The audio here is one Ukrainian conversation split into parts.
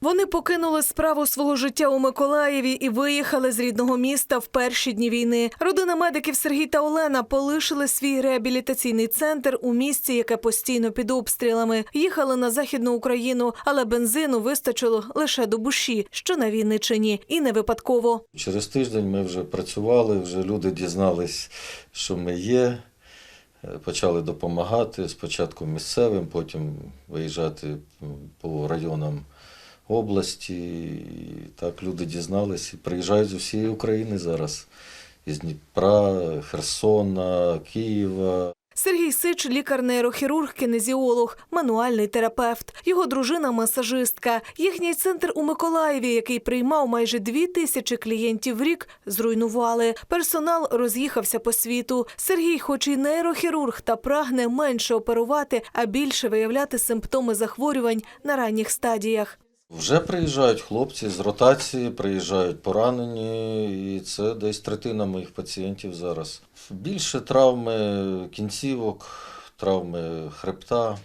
Вони покинули справу свого життя у Миколаєві і виїхали з рідного міста в перші дні війни. Родина медиків Сергій та Олена полишили свій реабілітаційний центр у місті, яке постійно під обстрілами. Їхали на західну Україну, але бензину вистачило лише до буші, що на Вінничині, і не випадково. Через тиждень ми вже працювали, вже люди дізнались, що ми є. Почали допомагати спочатку місцевим, потім виїжджати по районам області. І так люди дізнались і приїжджають з усієї України зараз. Із Дніпра, Херсона, Києва. Сергій Сич, лікар-нейрохірург, кинезіолог, мануальний терапевт. Його дружина масажистка. Їхній центр у Миколаєві, який приймав майже дві тисячі клієнтів в рік, зруйнували. Персонал роз'їхався по світу. Сергій, хоч і нейрохірург, та прагне менше оперувати, а більше виявляти симптоми захворювань на ранніх стадіях. Вже приїжджають хлопці з ротації, приїжджають поранені, і це десь третина моїх пацієнтів зараз. Більше травми кінцівок, травми хребта,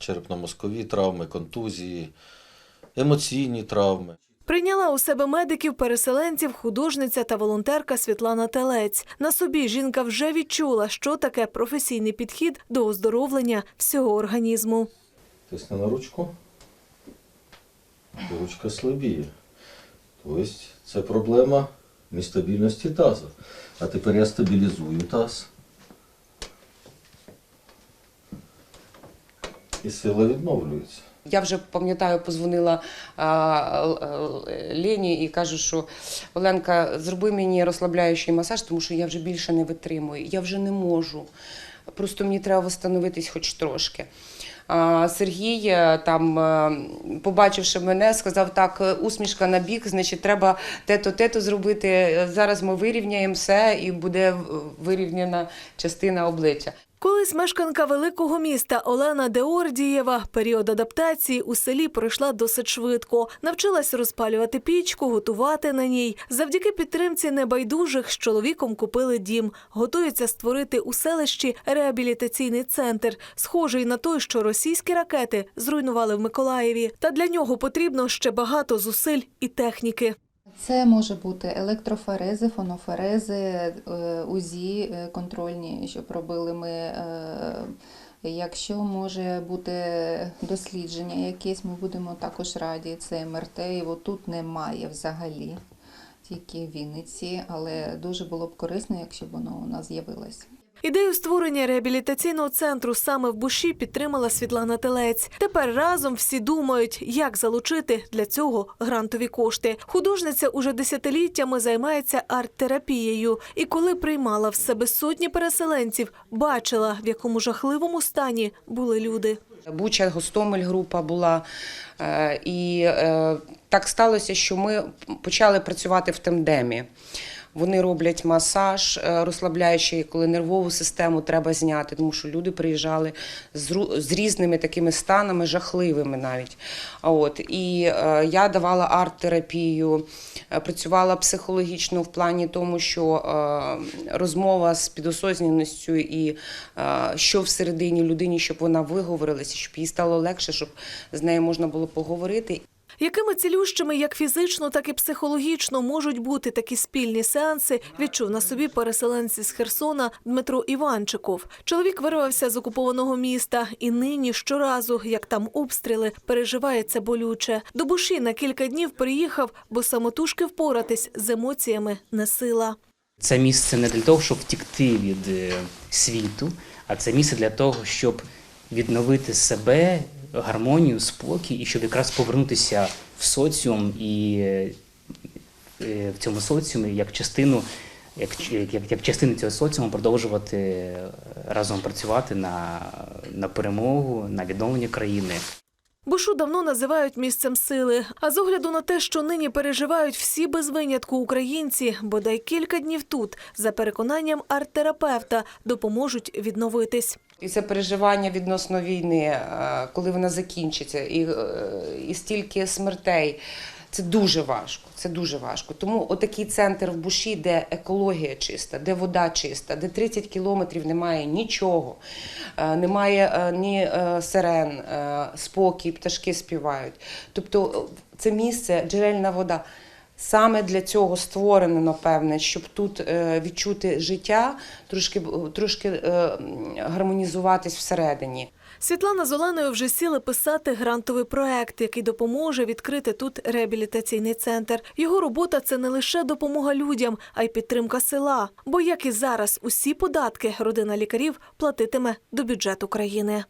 черепно-мозкові травми, контузії, емоційні травми. Прийняла у себе медиків, переселенців, художниця та волонтерка Світлана Телець. На собі жінка вже відчула, що таке професійний підхід до оздоровлення всього організму. Тисни на ручку. Ручка слабіє. Тобто це проблема нестабільності таза. А тепер я стабілізую таз. І сила відновлюється. Я вже пам'ятаю, позвонила Л- Лені і кажу, що Оленка, зроби мені розслабляючий масаж, тому що я вже більше не витримую. Я вже не можу. Просто мені треба встановитись хоч трошки. Сергій, е, там, е, побачивши мене, сказав: так, е, усмішка на бік, значить, треба те-то, те-то зробити. Е, Зараз ми вирівняємо все і буде е, вирівняна частина обличчя. Колись мешканка великого міста Олена Деордієва період адаптації у селі пройшла досить швидко. Навчилась розпалювати пічку, готувати на ній. Завдяки підтримці небайдужих з чоловіком купили дім. Готується створити у селищі реабілітаційний центр, схожий на той, що російські ракети зруйнували в Миколаєві. Та для нього потрібно ще багато зусиль і техніки. Це може бути електрофорези, фонофорези, е, УЗІ е, контрольні, щоб робили ми. е, Якщо може бути дослідження якесь, ми будемо також раді. Це МРТ, його тут немає взагалі, тільки в Вінниці, але дуже було б корисно, якщо б воно у нас з'явилось. Ідею створення реабілітаційного центру саме в Буші підтримала Світлана Телець. Тепер разом всі думають, як залучити для цього грантові кошти. Художниця уже десятиліттями займається арт-терапією. І коли приймала в себе сотні переселенців, бачила, в якому жахливому стані були люди. Буча Гостомель група була. е, І е, так сталося, що ми почали працювати в тандемі. Вони роблять масаж е, розслабляючий, коли нервову систему треба зняти, тому що люди приїжджали з, різними такими станами, жахливими навіть. От, і е, я давала арт-терапію, е, працювала психологічно в плані тому, що розмова з підосознаністю і що всередині людині, щоб вона виговорилася, щоб їй стало легше, щоб з нею можна було поговорити. Якими цілющими як фізично, так і психологічно можуть бути такі спільні сеанси, відчув на собі переселенці з Херсона Дмитро Іванчиков. Чоловік вирвався з окупованого міста і нині щоразу, як там обстріли, переживає це болюче. До Буші на кілька днів приїхав, бо самотужки впоратись з емоціями не сила. Це місце не для того, щоб втікти від е, світу, а це місце для того, щоб відновити себе, гармонію, спокій, і щоб якраз повернутися в соціум і е, в цьому соціумі як частину, як, як, як частину цього соціуму продовжувати е, разом працювати на, на перемогу, на відновлення країни. Бушу давно називають місцем сили. А з огляду на те, що нині переживають всі без винятку українці, бодай кілька днів тут, за переконанням арт-терапевта, допоможуть відновитись. І це переживання відносно війни, е, коли вона закінчиться, і, е, і стільки смертей. Це дуже важко. Це дуже важко. Тому отакий центр в Буші, де екологія чиста, де вода чиста, де 30 кілометрів немає нічого, е, немає ні сирен, спокій, пташки співають. Тобто це місце, джерельна вода. Саме для цього створено, напевне, щоб тут е, відчути життя, трошки, трошки е, гармонізуватись всередині. Світлана з Оленою вже сіли писати грантовий проект, який допоможе відкрити тут реабілітаційний центр. Його робота це не лише допомога людям, а й підтримка села. Бо як і зараз, усі податки родина лікарів платитиме до бюджету країни.